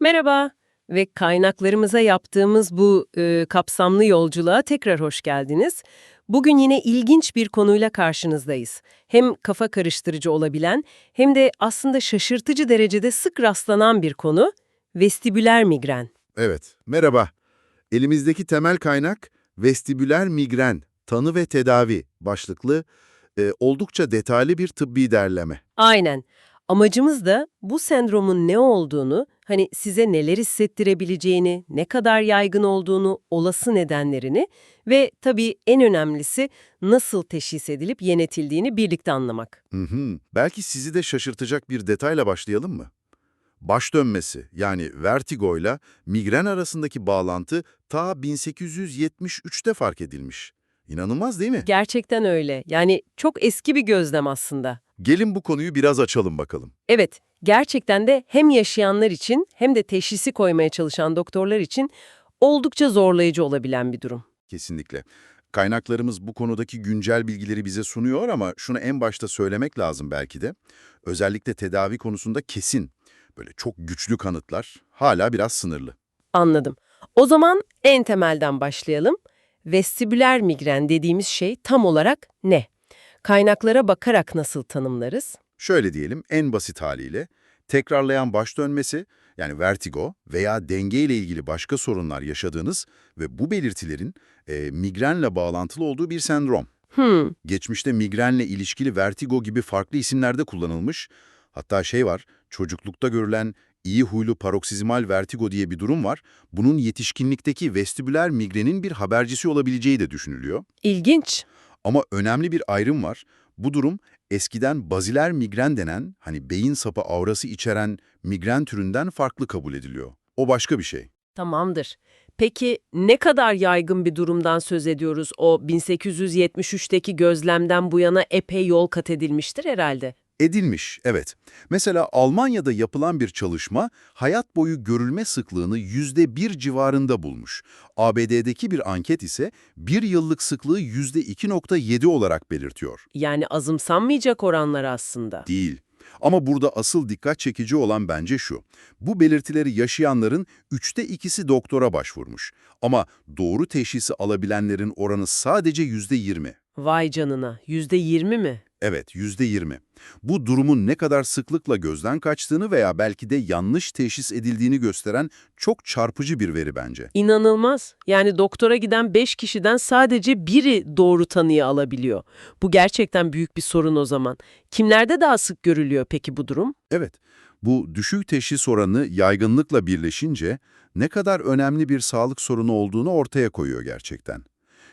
Merhaba ve kaynaklarımıza yaptığımız bu e, kapsamlı yolculuğa tekrar hoş geldiniz. Bugün yine ilginç bir konuyla karşınızdayız. Hem kafa karıştırıcı olabilen hem de aslında şaşırtıcı derecede sık rastlanan bir konu, vestibüler migren. Evet, merhaba. Elimizdeki temel kaynak vestibüler migren, tanı ve tedavi başlıklı e, oldukça detaylı bir tıbbi derleme. Aynen. Amacımız da bu sendromun ne olduğunu, hani size neler hissettirebileceğini, ne kadar yaygın olduğunu, olası nedenlerini ve tabii en önemlisi nasıl teşhis edilip yönetildiğini birlikte anlamak. Hı hı. Belki sizi de şaşırtacak bir detayla başlayalım mı? Baş dönmesi yani vertigo ile migren arasındaki bağlantı ta 1873'te fark edilmiş. İnanılmaz değil mi? Gerçekten öyle. Yani çok eski bir gözlem aslında. Gelin bu konuyu biraz açalım bakalım. Evet, gerçekten de hem yaşayanlar için hem de teşhisi koymaya çalışan doktorlar için oldukça zorlayıcı olabilen bir durum. Kesinlikle. Kaynaklarımız bu konudaki güncel bilgileri bize sunuyor ama şunu en başta söylemek lazım belki de. Özellikle tedavi konusunda kesin, böyle çok güçlü kanıtlar hala biraz sınırlı. Anladım. O zaman en temelden başlayalım. Vestibüler migren dediğimiz şey tam olarak ne? Kaynaklara bakarak nasıl tanımlarız? Şöyle diyelim en basit haliyle, tekrarlayan baş dönmesi yani vertigo veya denge ile ilgili başka sorunlar yaşadığınız ve bu belirtilerin e, migrenle bağlantılı olduğu bir sendrom. Hmm, Geçmişte migrenle ilişkili vertigo gibi farklı isimlerde kullanılmış. Hatta şey var, çocuklukta görülen iyi huylu paroksizimal vertigo diye bir durum var. Bunun yetişkinlikteki vestibüler migrenin bir habercisi olabileceği de düşünülüyor. ilginç. Ama önemli bir ayrım var. Bu durum eskiden baziler migren denen, hani beyin sapı aurası içeren migren türünden farklı kabul ediliyor. O başka bir şey. Tamamdır. Peki ne kadar yaygın bir durumdan söz ediyoruz? O 1873'teki gözlemden bu yana epey yol kat edilmiştir herhalde. Edilmiş, evet. Mesela Almanya'da yapılan bir çalışma hayat boyu görülme sıklığını %1 civarında bulmuş. ABD'deki bir anket ise bir yıllık sıklığı %2.7 olarak belirtiyor. Yani azımsanmayacak oranlar aslında. Değil. Ama burada asıl dikkat çekici olan bence şu. Bu belirtileri yaşayanların üçte ikisi doktora başvurmuş. Ama doğru teşhisi alabilenlerin oranı sadece %20. Vay canına, %20 mi? Evet, %20. Bu durumun ne kadar sıklıkla gözden kaçtığını veya belki de yanlış teşhis edildiğini gösteren çok çarpıcı bir veri bence. İnanılmaz. Yani doktora giden 5 kişiden sadece biri doğru tanıyı alabiliyor. Bu gerçekten büyük bir sorun o zaman. Kimlerde daha sık görülüyor peki bu durum? Evet, bu düşük teşhis oranı yaygınlıkla birleşince ne kadar önemli bir sağlık sorunu olduğunu ortaya koyuyor gerçekten.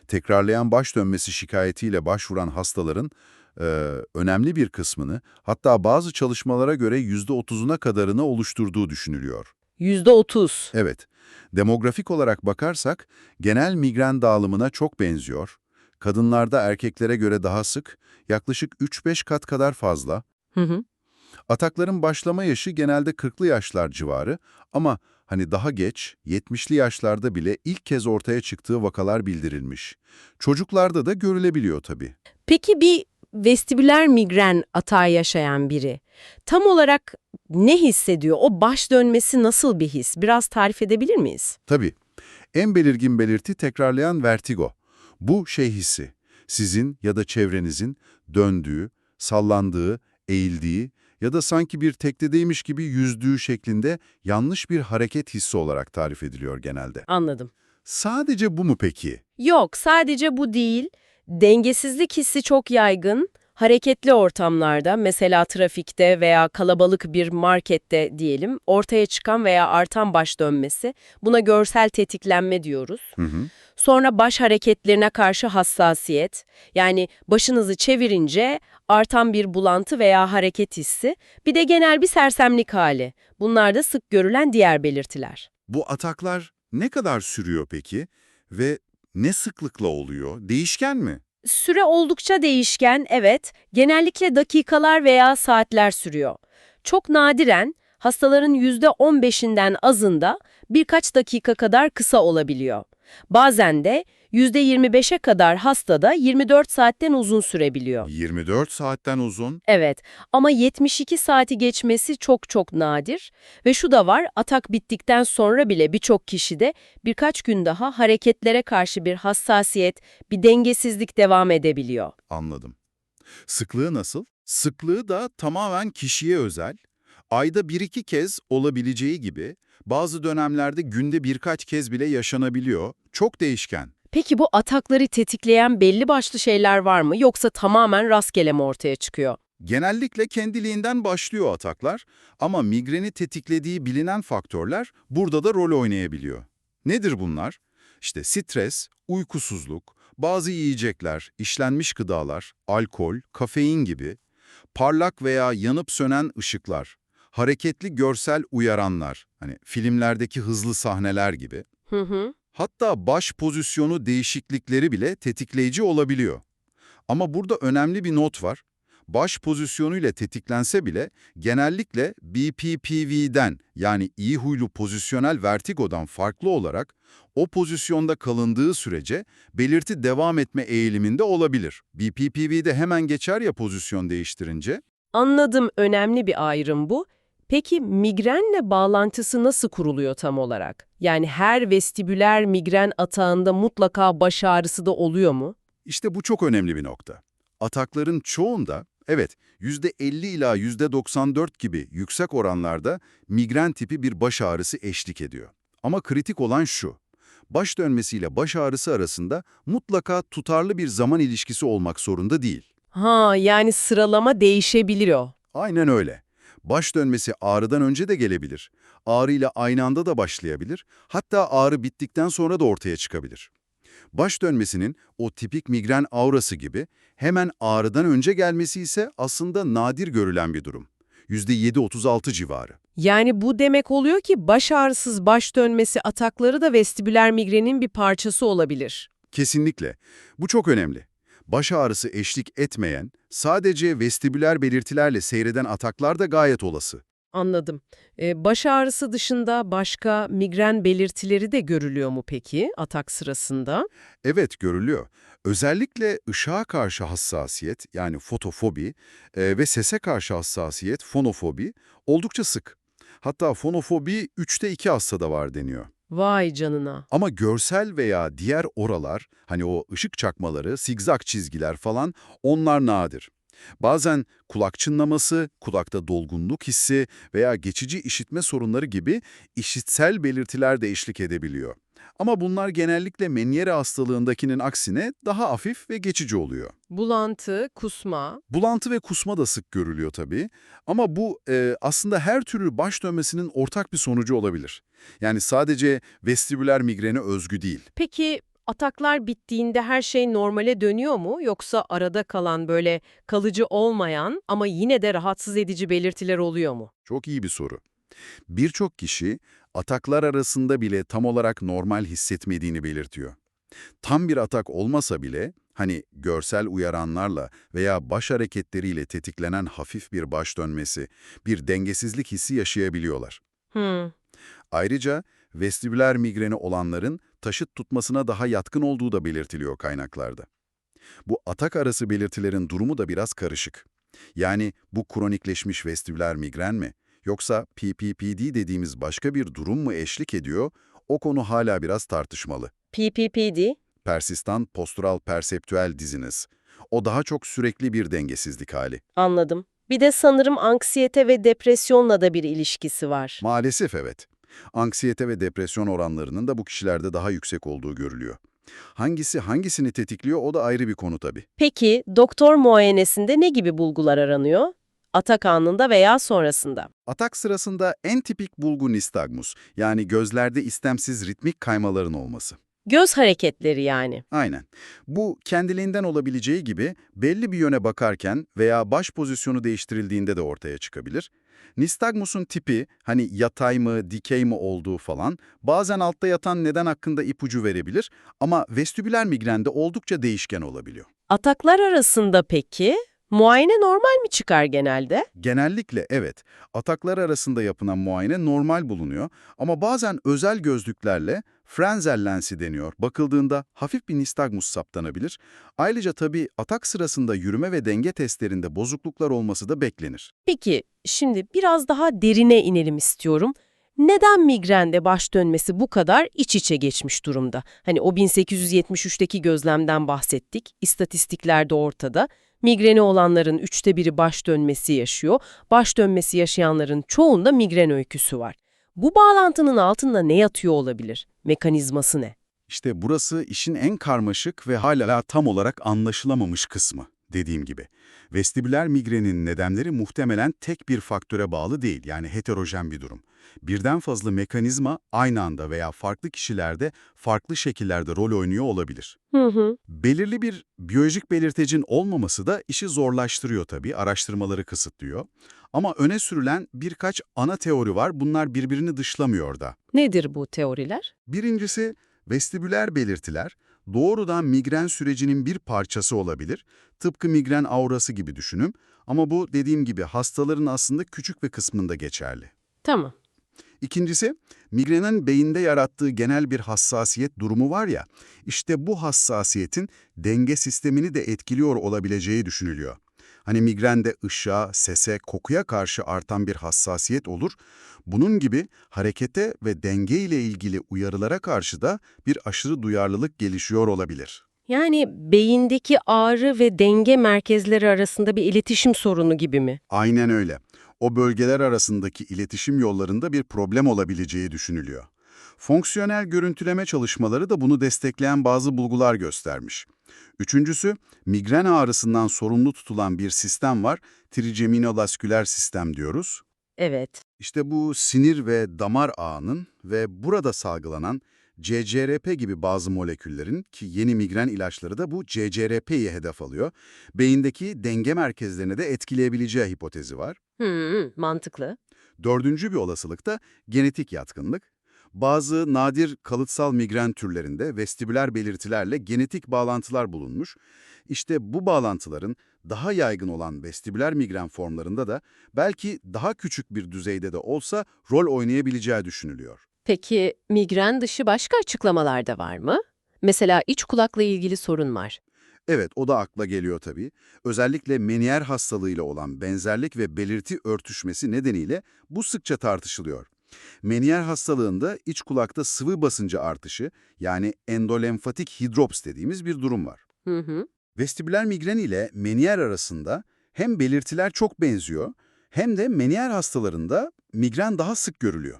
Tekrarlayan baş dönmesi şikayetiyle başvuran hastaların e, önemli bir kısmını, hatta bazı çalışmalara göre %30'una kadarını oluşturduğu düşünülüyor. %30. Evet, demografik olarak bakarsak genel migren dağılımına çok benziyor. Kadınlarda erkeklere göre daha sık, yaklaşık 3-5 kat kadar fazla. Hı hı. Atakların başlama yaşı genelde 40'lı yaşlar civarı ama hani daha geç, 70'li yaşlarda bile ilk kez ortaya çıktığı vakalar bildirilmiş. Çocuklarda da görülebiliyor tabii. Peki bir vestibüler migren atağı yaşayan biri tam olarak ne hissediyor? O baş dönmesi nasıl bir his? Biraz tarif edebilir miyiz? Tabii. En belirgin belirti tekrarlayan vertigo. Bu şey hissi. Sizin ya da çevrenizin döndüğü, sallandığı, eğildiği ya da sanki bir teknedeymiş gibi yüzdüğü şeklinde yanlış bir hareket hissi olarak tarif ediliyor genelde. Anladım. Sadece bu mu peki? Yok, sadece bu değil. Dengesizlik hissi çok yaygın. Hareketli ortamlarda, mesela trafikte veya kalabalık bir markette diyelim, ortaya çıkan veya artan baş dönmesi, buna görsel tetiklenme diyoruz. Hı hı. Sonra baş hareketlerine karşı hassasiyet, yani başınızı çevirince artan bir bulantı veya hareket hissi, bir de genel bir sersemlik hali. Bunlar da sık görülen diğer belirtiler. Bu ataklar ne kadar sürüyor peki? Ve ne sıklıkla oluyor? Değişken mi? Süre oldukça değişken, evet. Genellikle dakikalar veya saatler sürüyor. Çok nadiren, hastaların %15'inden azında birkaç dakika kadar kısa olabiliyor. Bazen de %25'e kadar hastada 24 saatten uzun sürebiliyor. 24 saatten uzun. Evet ama 72 saati geçmesi çok çok nadir ve şu da var atak bittikten sonra bile birçok kişide birkaç gün daha hareketlere karşı bir hassasiyet, bir dengesizlik devam edebiliyor. Anladım. Sıklığı nasıl? Sıklığı da tamamen kişiye özel. Ayda bir iki kez olabileceği gibi bazı dönemlerde günde birkaç kez bile yaşanabiliyor. Çok değişken. Peki bu atakları tetikleyen belli başlı şeyler var mı yoksa tamamen rastgele mi ortaya çıkıyor? Genellikle kendiliğinden başlıyor ataklar ama migreni tetiklediği bilinen faktörler burada da rol oynayabiliyor. Nedir bunlar? İşte stres, uykusuzluk, bazı yiyecekler, işlenmiş gıdalar, alkol, kafein gibi, parlak veya yanıp sönen ışıklar, hareketli görsel uyaranlar, hani filmlerdeki hızlı sahneler gibi, Hı hı. Hatta baş pozisyonu değişiklikleri bile tetikleyici olabiliyor. Ama burada önemli bir not var. Baş pozisyonuyla tetiklense bile genellikle BPPV'den yani iyi huylu pozisyonel vertigodan farklı olarak o pozisyonda kalındığı sürece belirti devam etme eğiliminde olabilir. BPPV'de hemen geçer ya pozisyon değiştirince. Anladım önemli bir ayrım bu. Peki migrenle bağlantısı nasıl kuruluyor tam olarak? Yani her vestibüler migren atağında mutlaka baş ağrısı da oluyor mu? İşte bu çok önemli bir nokta. Atakların çoğunda, evet %50 ila %94 gibi yüksek oranlarda migren tipi bir baş ağrısı eşlik ediyor. Ama kritik olan şu, baş dönmesiyle baş ağrısı arasında mutlaka tutarlı bir zaman ilişkisi olmak zorunda değil. Ha yani sıralama değişebiliyor. Aynen öyle. Baş dönmesi ağrıdan önce de gelebilir. Ağrıyla aynı anda da başlayabilir. Hatta ağrı bittikten sonra da ortaya çıkabilir. Baş dönmesinin o tipik migren aurası gibi hemen ağrıdan önce gelmesi ise aslında nadir görülen bir durum. %7-36 civarı. Yani bu demek oluyor ki baş ağrısız baş dönmesi atakları da vestibüler migrenin bir parçası olabilir. Kesinlikle. Bu çok önemli. Baş ağrısı eşlik etmeyen, sadece vestibüler belirtilerle seyreden ataklar da gayet olası. Anladım. Ee, baş ağrısı dışında başka migren belirtileri de görülüyor mu peki atak sırasında? Evet görülüyor. Özellikle ışığa karşı hassasiyet yani fotofobi e, ve sese karşı hassasiyet fonofobi oldukça sık. Hatta fonofobi 3'te 2 hastada var deniyor. Vay canına. Ama görsel veya diğer oralar, hani o ışık çakmaları, zigzag çizgiler falan onlar nadir. Bazen kulak çınlaması, kulakta dolgunluk hissi veya geçici işitme sorunları gibi işitsel belirtiler de eşlik edebiliyor. Ama bunlar genellikle Meniere hastalığındakinin aksine daha hafif ve geçici oluyor. Bulantı, kusma. Bulantı ve kusma da sık görülüyor tabii. Ama bu e, aslında her türlü baş dönmesinin ortak bir sonucu olabilir. Yani sadece vestibüler migrene özgü değil. Peki ataklar bittiğinde her şey normale dönüyor mu? Yoksa arada kalan böyle kalıcı olmayan ama yine de rahatsız edici belirtiler oluyor mu? Çok iyi bir soru. Birçok kişi ataklar arasında bile tam olarak normal hissetmediğini belirtiyor. Tam bir atak olmasa bile, hani görsel uyaranlarla veya baş hareketleriyle tetiklenen hafif bir baş dönmesi, bir dengesizlik hissi yaşayabiliyorlar. Hmm. Ayrıca vestibüler migreni olanların taşıt tutmasına daha yatkın olduğu da belirtiliyor kaynaklarda. Bu atak arası belirtilerin durumu da biraz karışık. Yani bu kronikleşmiş vestibüler migren mi? Yoksa PPPD dediğimiz başka bir durum mu eşlik ediyor? O konu hala biraz tartışmalı. PPPD? Persistan postural perseptüel diziniz. O daha çok sürekli bir dengesizlik hali. Anladım. Bir de sanırım anksiyete ve depresyonla da bir ilişkisi var. Maalesef evet. Anksiyete ve depresyon oranlarının da bu kişilerde daha yüksek olduğu görülüyor. Hangisi hangisini tetikliyor o da ayrı bir konu tabii. Peki doktor muayenesinde ne gibi bulgular aranıyor? Atak anında veya sonrasında. Atak sırasında en tipik bulgu nistagmus, yani gözlerde istemsiz ritmik kaymaların olması. Göz hareketleri yani. Aynen. Bu kendiliğinden olabileceği gibi belli bir yöne bakarken veya baş pozisyonu değiştirildiğinde de ortaya çıkabilir. Nistagmus'un tipi, hani yatay mı, dikey mi olduğu falan, bazen altta yatan neden hakkında ipucu verebilir ama vestibüler migrende oldukça değişken olabiliyor. Ataklar arasında peki Muayene normal mi çıkar genelde? Genellikle evet, ataklar arasında yapılan muayene normal bulunuyor ama bazen özel gözlüklerle Frenzel lensi deniyor. Bakıldığında hafif bir nistagmus saptanabilir. Ayrıca tabii atak sırasında yürüme ve denge testlerinde bozukluklar olması da beklenir. Peki, şimdi biraz daha derine inelim istiyorum. Neden migrende baş dönmesi bu kadar iç içe geçmiş durumda? Hani o 1873'teki gözlemden bahsettik, istatistikler de ortada. Migreni olanların üçte biri baş dönmesi yaşıyor, baş dönmesi yaşayanların çoğunda migren öyküsü var. Bu bağlantının altında ne yatıyor olabilir? Mekanizması ne? İşte burası işin en karmaşık ve hala tam olarak anlaşılamamış kısmı. Dediğim gibi, vestibüler migrenin nedenleri muhtemelen tek bir faktöre bağlı değil, yani heterojen bir durum. Birden fazla mekanizma aynı anda veya farklı kişilerde farklı şekillerde rol oynuyor olabilir. Hı hı. Belirli bir biyolojik belirtecin olmaması da işi zorlaştırıyor tabii, araştırmaları kısıtlıyor. Ama öne sürülen birkaç ana teori var, bunlar birbirini dışlamıyor da. Nedir bu teoriler? Birincisi, vestibüler belirtiler doğrudan migren sürecinin bir parçası olabilir. Tıpkı migren aurası gibi düşünün ama bu dediğim gibi hastaların aslında küçük bir kısmında geçerli. Tamam. İkincisi, migrenin beyinde yarattığı genel bir hassasiyet durumu var ya, işte bu hassasiyetin denge sistemini de etkiliyor olabileceği düşünülüyor. Hani migrende ışığa, sese, kokuya karşı artan bir hassasiyet olur. Bunun gibi harekete ve denge ile ilgili uyarılara karşı da bir aşırı duyarlılık gelişiyor olabilir. Yani beyindeki ağrı ve denge merkezleri arasında bir iletişim sorunu gibi mi? Aynen öyle. O bölgeler arasındaki iletişim yollarında bir problem olabileceği düşünülüyor. Fonksiyonel görüntüleme çalışmaları da bunu destekleyen bazı bulgular göstermiş. Üçüncüsü, migren ağrısından sorumlu tutulan bir sistem var, trigeminovasküler sistem diyoruz. Evet. İşte bu sinir ve damar ağının ve burada salgılanan CCRP gibi bazı moleküllerin ki yeni migren ilaçları da bu CCRP'yi hedef alıyor, beyindeki denge merkezlerini de etkileyebileceği hipotezi var. Hmm, mantıklı. Dördüncü bir olasılık da genetik yatkınlık. Bazı nadir kalıtsal migren türlerinde vestibüler belirtilerle genetik bağlantılar bulunmuş. İşte bu bağlantıların daha yaygın olan vestibüler migren formlarında da belki daha küçük bir düzeyde de olsa rol oynayabileceği düşünülüyor. Peki migren dışı başka açıklamalar da var mı? Mesela iç kulakla ilgili sorun var. Evet, o da akla geliyor tabii. Özellikle meniyer hastalığıyla olan benzerlik ve belirti örtüşmesi nedeniyle bu sıkça tartışılıyor. Meniyer hastalığında iç kulakta sıvı basıncı artışı yani endolenfatik hidrops dediğimiz bir durum var. Hı hı. Vestibüler migren ile meniyer arasında hem belirtiler çok benziyor hem de meniyer hastalarında migren daha sık görülüyor.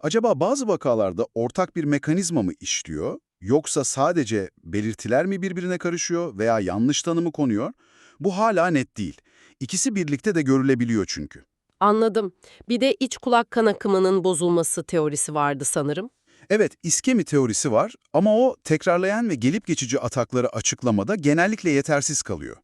Acaba bazı vakalarda ortak bir mekanizma mı işliyor yoksa sadece belirtiler mi birbirine karışıyor veya yanlış tanımı konuyor? Bu hala net değil. İkisi birlikte de görülebiliyor çünkü. Anladım. Bir de iç kulak kan akımının bozulması teorisi vardı sanırım. Evet, iskemi teorisi var ama o tekrarlayan ve gelip geçici atakları açıklamada genellikle yetersiz kalıyor.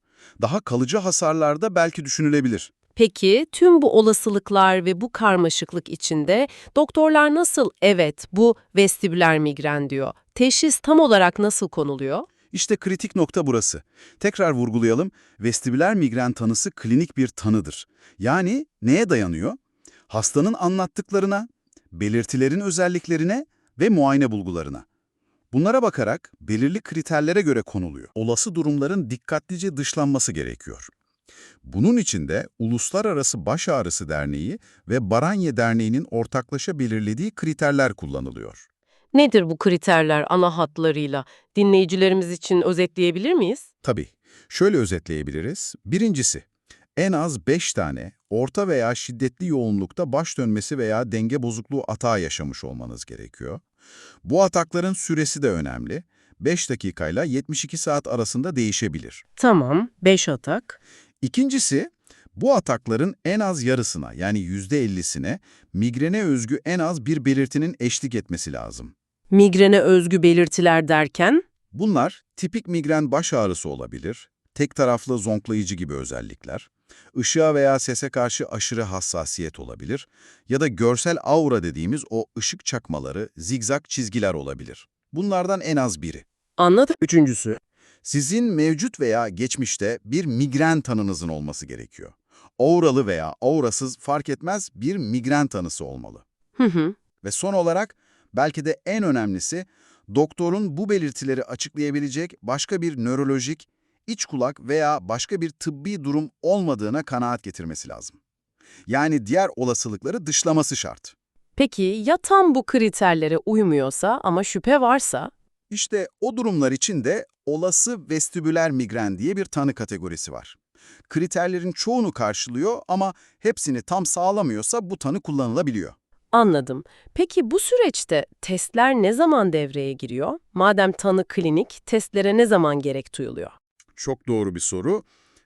Daha kalıcı hasarlarda belki düşünülebilir. Peki tüm bu olasılıklar ve bu karmaşıklık içinde doktorlar nasıl evet bu vestibüler migren diyor? Teşhis tam olarak nasıl konuluyor? İşte kritik nokta burası. Tekrar vurgulayalım, vestibüler migren tanısı klinik bir tanıdır. Yani neye dayanıyor? Hastanın anlattıklarına, belirtilerin özelliklerine ve muayene bulgularına. Bunlara bakarak belirli kriterlere göre konuluyor. Olası durumların dikkatlice dışlanması gerekiyor. Bunun için de Uluslararası Baş Ağrısı Derneği ve Baranye Derneği'nin ortaklaşa belirlediği kriterler kullanılıyor. Nedir bu kriterler ana hatlarıyla? Dinleyicilerimiz için özetleyebilir miyiz? Tabii. Şöyle özetleyebiliriz. Birincisi, en az 5 tane orta veya şiddetli yoğunlukta baş dönmesi veya denge bozukluğu atağı yaşamış olmanız gerekiyor. Bu atakların süresi de önemli. 5 dakikayla 72 saat arasında değişebilir. Tamam, 5 atak. İkincisi, bu atakların en az yarısına yani %50'sine migrene özgü en az bir belirtinin eşlik etmesi lazım. Migrene özgü belirtiler derken? Bunlar tipik migren baş ağrısı olabilir, tek taraflı zonklayıcı gibi özellikler, ışığa veya sese karşı aşırı hassasiyet olabilir ya da görsel aura dediğimiz o ışık çakmaları, zigzag çizgiler olabilir. Bunlardan en az biri. Anladım. Üçüncüsü, Sizin mevcut veya geçmişte bir migren tanınızın olması gerekiyor. Auralı veya aurasız fark etmez bir migren tanısı olmalı. Hı hı. Ve son olarak belki de en önemlisi doktorun bu belirtileri açıklayabilecek başka bir nörolojik, iç kulak veya başka bir tıbbi durum olmadığına kanaat getirmesi lazım. Yani diğer olasılıkları dışlaması şart. Peki ya tam bu kriterlere uymuyorsa ama şüphe varsa? İşte o durumlar için de olası vestibüler migren diye bir tanı kategorisi var. Kriterlerin çoğunu karşılıyor ama hepsini tam sağlamıyorsa bu tanı kullanılabiliyor. Anladım. Peki bu süreçte testler ne zaman devreye giriyor? Madem tanı klinik, testlere ne zaman gerek duyuluyor? Çok doğru bir soru.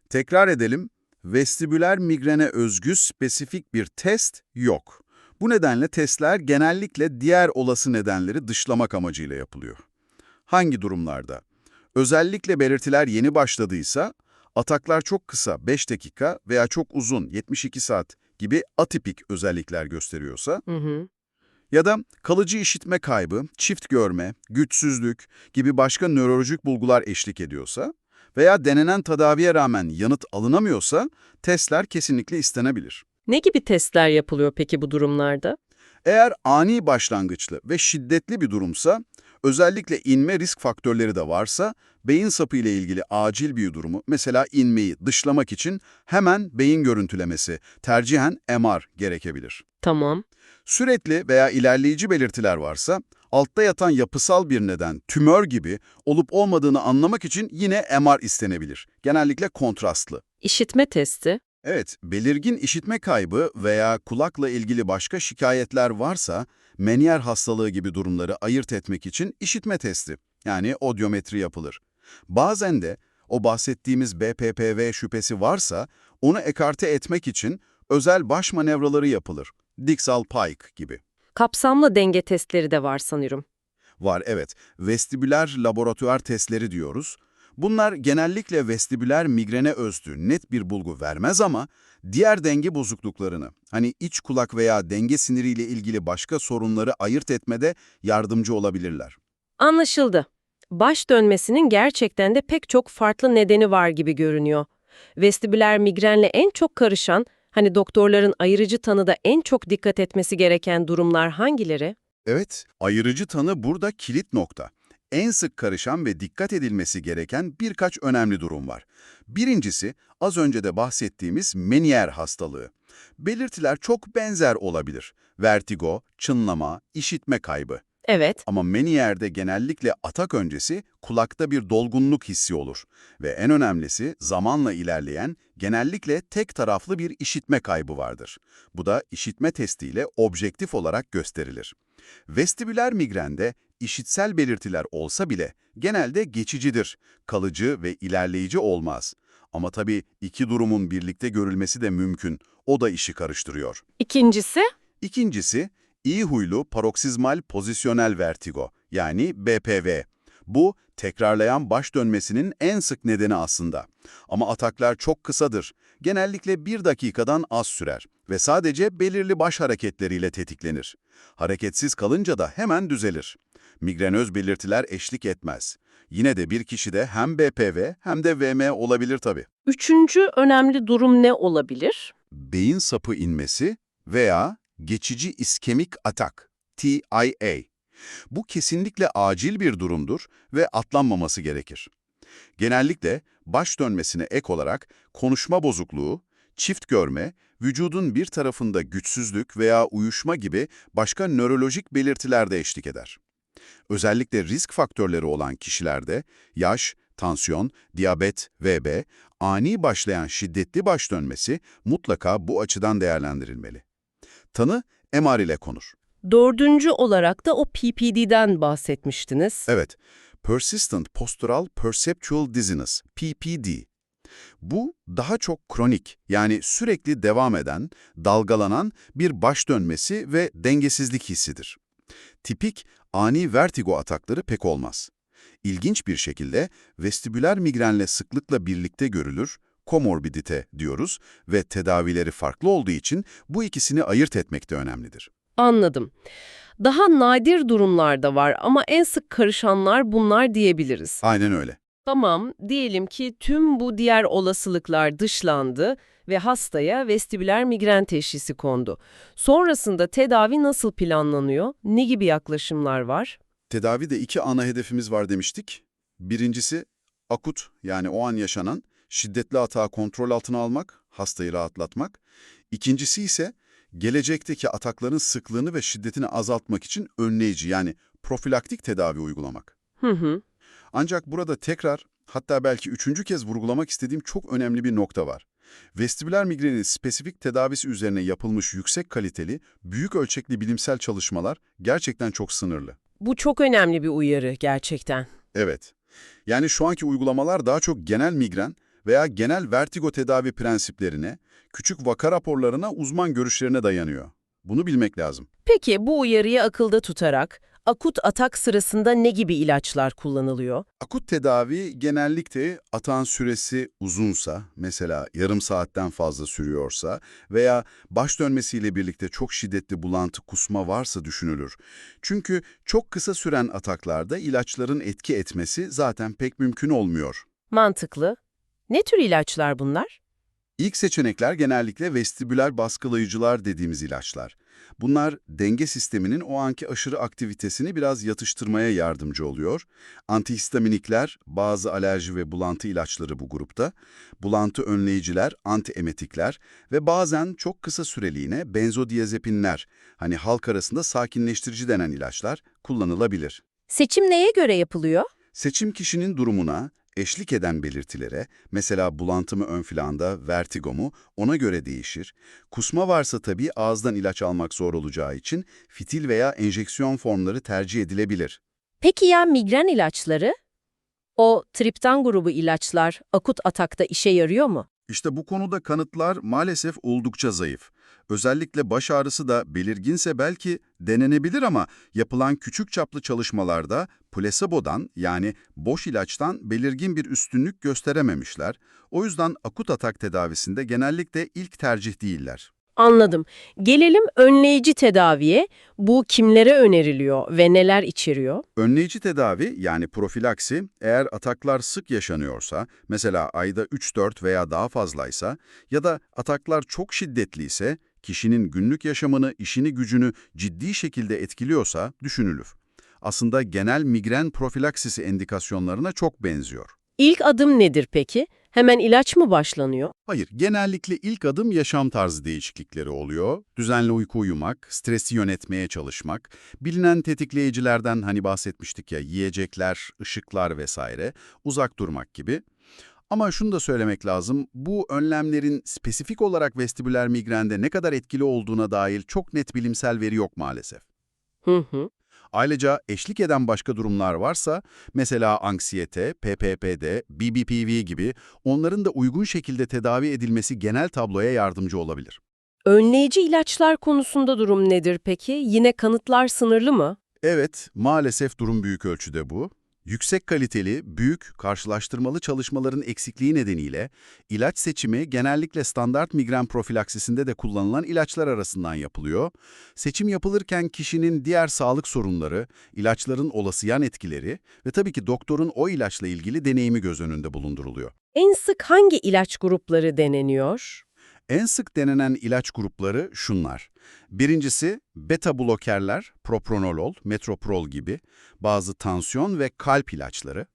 Tekrar edelim. Vestibüler migrene özgü spesifik bir test yok. Bu nedenle testler genellikle diğer olası nedenleri dışlamak amacıyla yapılıyor. Hangi durumlarda? Özellikle belirtiler yeni başladıysa, ataklar çok kısa 5 dakika veya çok uzun 72 saat gibi atipik özellikler gösteriyorsa, Hı hı. ya da kalıcı işitme kaybı, çift görme, güçsüzlük gibi başka nörolojik bulgular eşlik ediyorsa veya denenen tedaviye rağmen yanıt alınamıyorsa testler kesinlikle istenebilir. Ne gibi testler yapılıyor peki bu durumlarda? Eğer ani başlangıçlı ve şiddetli bir durumsa, özellikle inme risk faktörleri de varsa, beyin sapı ile ilgili acil bir durumu, mesela inmeyi dışlamak için hemen beyin görüntülemesi, tercihen MR gerekebilir. Tamam. Sürekli veya ilerleyici belirtiler varsa, altta yatan yapısal bir neden, tümör gibi olup olmadığını anlamak için yine MR istenebilir. Genellikle kontrastlı. İşitme testi. Evet, belirgin işitme kaybı veya kulakla ilgili başka şikayetler varsa, Menier hastalığı gibi durumları ayırt etmek için işitme testi, yani odyometri yapılır. Bazen de o bahsettiğimiz BPPV şüphesi varsa, onu ekarte etmek için özel baş manevraları yapılır. Dixal-Pike gibi. Kapsamlı denge testleri de var sanırım. Var evet, vestibüler laboratuvar testleri diyoruz. Bunlar genellikle vestibüler migrene özgü net bir bulgu vermez ama diğer denge bozukluklarını, hani iç kulak veya denge siniriyle ilgili başka sorunları ayırt etmede yardımcı olabilirler. Anlaşıldı. Baş dönmesinin gerçekten de pek çok farklı nedeni var gibi görünüyor. Vestibüler migrenle en çok karışan, hani doktorların ayırıcı tanıda en çok dikkat etmesi gereken durumlar hangileri? Evet, ayırıcı tanı burada kilit nokta. En sık karışan ve dikkat edilmesi gereken birkaç önemli durum var. Birincisi, az önce de bahsettiğimiz Menier hastalığı. Belirtiler çok benzer olabilir. Vertigo, çınlama, işitme kaybı. Evet, Ama Menier'de genellikle atak öncesi kulakta bir dolgunluk hissi olur. Ve en önemlisi zamanla ilerleyen, genellikle tek taraflı bir işitme kaybı vardır. Bu da işitme testiyle objektif olarak gösterilir. Vestibüler migrende işitsel belirtiler olsa bile genelde geçicidir, kalıcı ve ilerleyici olmaz. Ama tabii iki durumun birlikte görülmesi de mümkün, o da işi karıştırıyor. İkincisi? İkincisi, iyi huylu paroksizmal pozisyonel vertigo yani BPV. Bu, tekrarlayan baş dönmesinin en sık nedeni aslında. Ama ataklar çok kısadır. Genellikle bir dakikadan az sürer ve sadece belirli baş hareketleriyle tetiklenir. Hareketsiz kalınca da hemen düzelir. Migrenöz belirtiler eşlik etmez. Yine de bir kişide hem BPV hem de VM olabilir tabii. Üçüncü önemli durum ne olabilir? beyin sapı inmesi veya geçici iskemik atak, TIA. Bu kesinlikle acil bir durumdur ve atlanmaması gerekir. Genellikle baş dönmesine ek olarak konuşma bozukluğu, çift görme, vücudun bir tarafında güçsüzlük veya uyuşma gibi başka nörolojik belirtiler de eşlik eder. Özellikle risk faktörleri olan kişilerde yaş, tansiyon, diyabet, VB, ani başlayan şiddetli baş dönmesi mutlaka bu açıdan değerlendirilmeli. Tanı MR ile konur. Dördüncü olarak da o PPD'den bahsetmiştiniz. Evet, Persistent Postural Perceptual Dizziness, PPD. Bu daha çok kronik yani sürekli devam eden, dalgalanan bir baş dönmesi ve dengesizlik hissidir. Tipik ani vertigo atakları pek olmaz. İlginç bir şekilde vestibüler migrenle sıklıkla birlikte görülür, komorbidite diyoruz ve tedavileri farklı olduğu için bu ikisini ayırt etmek de önemlidir. Anladım. Daha nadir durumlar da var ama en sık karışanlar bunlar diyebiliriz. Aynen öyle. Tamam, diyelim ki tüm bu diğer olasılıklar dışlandı ve hastaya vestibüler migren teşhisi kondu. Sonrasında tedavi nasıl planlanıyor? Ne gibi yaklaşımlar var? Tedavide iki ana hedefimiz var demiştik. Birincisi akut yani o an yaşanan şiddetli atağı kontrol altına almak, hastayı rahatlatmak. İkincisi ise gelecekteki atakların sıklığını ve şiddetini azaltmak için önleyici yani profilaktik tedavi uygulamak. Hı hı. Ancak burada tekrar hatta belki üçüncü kez vurgulamak istediğim çok önemli bir nokta var. Vestibüler migrenin spesifik tedavisi üzerine yapılmış yüksek kaliteli, büyük ölçekli bilimsel çalışmalar gerçekten çok sınırlı. Bu çok önemli bir uyarı gerçekten. Evet. Yani şu anki uygulamalar daha çok genel migren veya genel vertigo tedavi prensiplerine, küçük vaka raporlarına, uzman görüşlerine dayanıyor. Bunu bilmek lazım. Peki bu uyarıyı akılda tutarak akut atak sırasında ne gibi ilaçlar kullanılıyor? Akut tedavi genellikle atağın süresi uzunsa, mesela yarım saatten fazla sürüyorsa veya baş dönmesiyle birlikte çok şiddetli bulantı, kusma varsa düşünülür. Çünkü çok kısa süren ataklarda ilaçların etki etmesi zaten pek mümkün olmuyor. Mantıklı. Ne tür ilaçlar bunlar? İlk seçenekler genellikle vestibüler baskılayıcılar dediğimiz ilaçlar. Bunlar denge sisteminin o anki aşırı aktivitesini biraz yatıştırmaya yardımcı oluyor. Antihistaminikler, bazı alerji ve bulantı ilaçları bu grupta. Bulantı önleyiciler, antiemetikler ve bazen çok kısa süreliğine benzodiazepinler, hani halk arasında sakinleştirici denen ilaçlar kullanılabilir. Seçim neye göre yapılıyor? Seçim kişinin durumuna, eşlik eden belirtilere, mesela bulantı mı ön planda, vertigo mu, ona göre değişir. Kusma varsa tabii ağızdan ilaç almak zor olacağı için fitil veya enjeksiyon formları tercih edilebilir. Peki ya migren ilaçları? O triptan grubu ilaçlar akut atakta işe yarıyor mu? İşte bu konuda kanıtlar maalesef oldukça zayıf. Özellikle baş ağrısı da belirginse belki denenebilir ama yapılan küçük çaplı çalışmalarda plasebodan yani boş ilaçtan belirgin bir üstünlük gösterememişler. O yüzden akut atak tedavisinde genellikle ilk tercih değiller. Anladım. Gelelim önleyici tedaviye. Bu kimlere öneriliyor ve neler içeriyor? Önleyici tedavi yani profilaksi eğer ataklar sık yaşanıyorsa, mesela ayda 3-4 veya daha fazlaysa ya da ataklar çok şiddetliyse, kişinin günlük yaşamını, işini gücünü ciddi şekilde etkiliyorsa düşünülür. Aslında genel migren profilaksisi endikasyonlarına çok benziyor. İlk adım nedir peki? Hemen ilaç mı başlanıyor? Hayır, genellikle ilk adım yaşam tarzı değişiklikleri oluyor. Düzenli uyku uyumak, stresi yönetmeye çalışmak, bilinen tetikleyicilerden hani bahsetmiştik ya, yiyecekler, ışıklar vesaire, uzak durmak gibi. Ama şunu da söylemek lazım, bu önlemlerin spesifik olarak vestibüler migrende ne kadar etkili olduğuna dair çok net bilimsel veri yok maalesef. Hı hı. Ayrıca eşlik eden başka durumlar varsa, mesela anksiyete, PPPD, BBPV gibi onların da uygun şekilde tedavi edilmesi genel tabloya yardımcı olabilir. Önleyici ilaçlar konusunda durum nedir peki? Yine kanıtlar sınırlı mı? Evet, maalesef durum büyük ölçüde bu. Yüksek kaliteli, büyük, karşılaştırmalı çalışmaların eksikliği nedeniyle ilaç seçimi genellikle standart migren profilaksisinde de kullanılan ilaçlar arasından yapılıyor. Seçim yapılırken kişinin diğer sağlık sorunları, ilaçların olası yan etkileri ve tabii ki doktorun o ilaçla ilgili deneyimi göz önünde bulunduruluyor. En sık hangi ilaç grupları deneniyor? En sık denenen ilaç grupları şunlar. Birincisi beta blokerler, propranolol, metoprol gibi bazı tansiyon ve kalp ilaçları.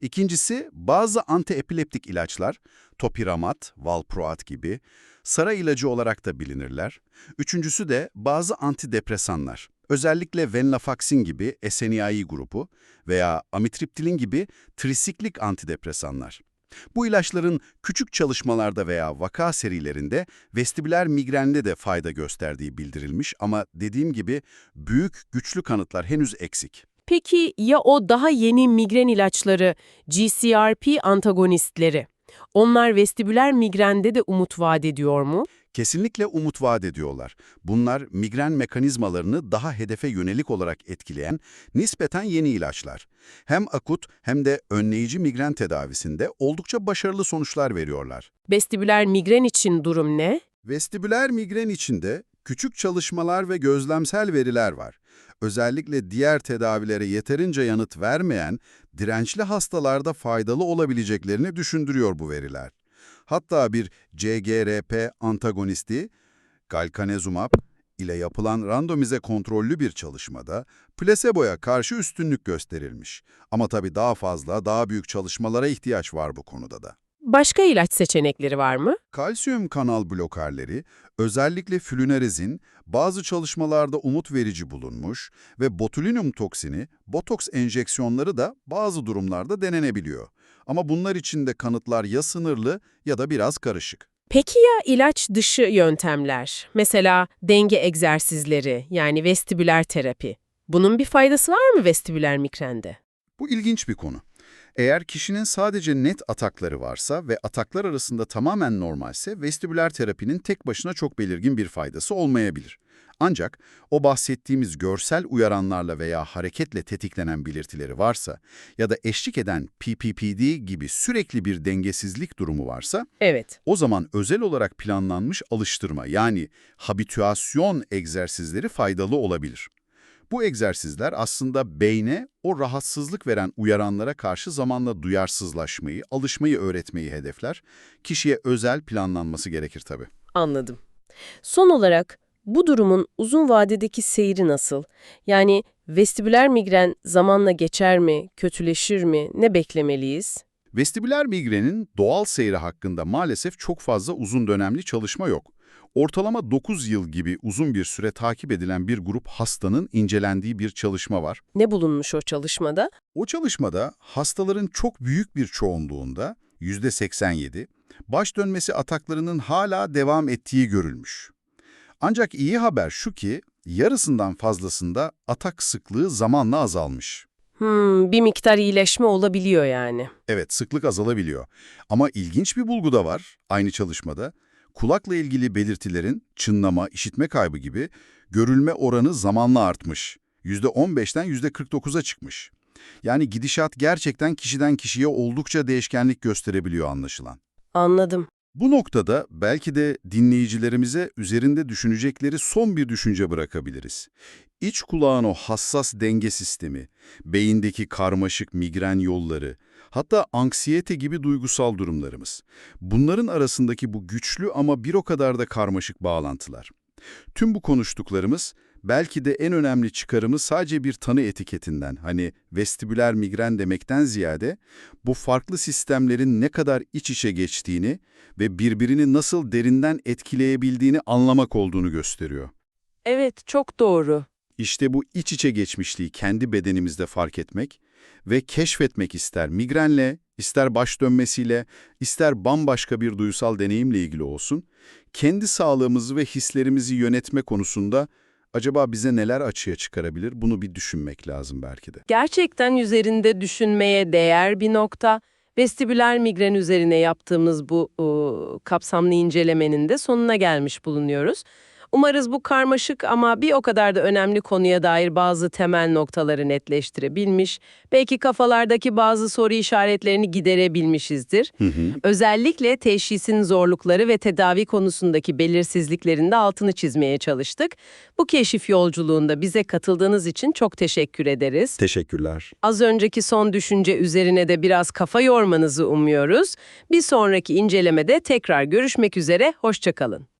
İkincisi bazı antiepileptik ilaçlar, topiramat, valproat gibi saray ilacı olarak da bilinirler. Üçüncüsü de bazı antidepresanlar. Özellikle venlafaxin gibi SNII grubu veya amitriptilin gibi trisiklik antidepresanlar. Bu ilaçların küçük çalışmalarda veya vaka serilerinde vestibüler migrende de fayda gösterdiği bildirilmiş ama dediğim gibi büyük, güçlü kanıtlar henüz eksik. Peki ya o daha yeni migren ilaçları, GCRP antagonistleri? Onlar vestibüler migrende de umut vaat ediyor mu? Kesinlikle umut vaat ediyorlar. Bunlar migren mekanizmalarını daha hedefe yönelik olarak etkileyen nispeten yeni ilaçlar. Hem akut hem de önleyici migren tedavisinde oldukça başarılı sonuçlar veriyorlar. Vestibüler migren için durum ne? Vestibüler migren içinde küçük çalışmalar ve gözlemsel veriler var. özellikle diğer tedavilere yeterince yanıt vermeyen dirençli hastalarda faydalı olabileceklerini düşündürüyor bu veriler. Hatta bir CGRP antagonisti, galkanezumab ile yapılan randomize kontrollü bir çalışmada plaseboya karşı üstünlük gösterilmiş. Ama tabii daha fazla, daha büyük çalışmalara ihtiyaç var bu konuda da. Başka ilaç seçenekleri var mı? Kalsiyum kanal blokerleri, özellikle flünerizin bazı çalışmalarda umut verici bulunmuş ve botulinum toksini, botoks enjeksiyonları da bazı durumlarda denenebiliyor. Ama bunlar için de kanıtlar ya sınırlı ya da biraz karışık. Peki ya ilaç dışı yöntemler? Mesela denge egzersizleri yani vestibüler terapi. Bunun bir faydası var mı vestibüler migrende? Bu ilginç bir konu. Eğer kişinin sadece net atakları varsa ve ataklar arasında tamamen normalse vestibüler terapinin tek başına çok belirgin bir faydası olmayabilir. Ancak o bahsettiğimiz görsel uyaranlarla veya hareketle tetiklenen belirtileri varsa ya da eşlik eden PPPD gibi sürekli bir dengesizlik durumu varsa Evet. o zaman özel olarak planlanmış alıştırma yani habitüasyon egzersizleri faydalı olabilir. Bu egzersizler aslında beyne o rahatsızlık veren uyaranlara karşı zamanla duyarsızlaşmayı, alışmayı öğretmeyi hedefler. Kişiye özel planlanması gerekir tabii. Anladım. Son olarak bu durumun uzun vadedeki seyri nasıl? Yani vestibüler migren zamanla geçer mi, kötüleşir mi, ne beklemeliyiz? Vestibüler migrenin doğal seyri hakkında maalesef çok fazla uzun dönemli çalışma yok. Ortalama 9 yıl gibi uzun bir süre takip edilen bir grup hastanın incelendiği bir çalışma var. Ne bulunmuş o çalışmada? O çalışmada hastaların çok büyük bir çoğunluğunda %87 baş dönmesi ataklarının hala devam ettiği görülmüş. Ancak iyi haber şu ki yarısından fazlasında atak sıklığı zamanla azalmış. Hmm, bir miktar iyileşme olabiliyor yani. Evet sıklık azalabiliyor. Ama ilginç bir bulgu da var aynı çalışmada. Kulakla ilgili belirtilerin çınlama, işitme kaybı gibi görülme oranı zamanla artmış. %15'ten %49'a çıkmış. Yani gidişat gerçekten kişiden kişiye oldukça değişkenlik gösterebiliyor anlaşılan. Anladım. Bu noktada belki de dinleyicilerimize üzerinde düşünecekleri son bir düşünce bırakabiliriz. İç kulağın o hassas denge sistemi, beyindeki karmaşık migren yolları, hatta anksiyete gibi duygusal durumlarımız. Bunların arasındaki bu güçlü ama bir o kadar da karmaşık bağlantılar. Tüm bu konuştuklarımız belki de en önemli çıkarımı sadece bir tanı etiketinden, hani vestibüler migren demekten ziyade bu farklı sistemlerin ne kadar iç içe geçtiğini ve birbirini nasıl derinden etkileyebildiğini anlamak olduğunu gösteriyor. Evet, çok doğru. İşte bu iç içe geçmişliği kendi bedenimizde fark etmek ve keşfetmek ister migrenle, ister baş dönmesiyle, ister bambaşka bir duysal deneyimle ilgili olsun, kendi sağlığımızı ve hislerimizi yönetme konusunda acaba bize neler açığa çıkarabilir bunu bir düşünmek lazım belki de. Gerçekten üzerinde düşünmeye değer bir nokta. Vestibüler migren üzerine yaptığımız bu ıı, kapsamlı incelemenin de sonuna gelmiş bulunuyoruz. Umarız bu karmaşık ama bir o kadar da önemli konuya dair bazı temel noktaları netleştirebilmiş, belki kafalardaki bazı soru işaretlerini giderebilmişizdir. Özellikle teşhisin zorlukları ve tedavi konusundaki belirsizliklerinde altını çizmeye çalıştık. Bu keşif yolculuğunda bize katıldığınız için çok teşekkür ederiz. Teşekkürler. Az önceki son düşünce üzerine de biraz kafa yormanızı umuyoruz. Bir sonraki incelemede tekrar görüşmek üzere, hoşçakalın.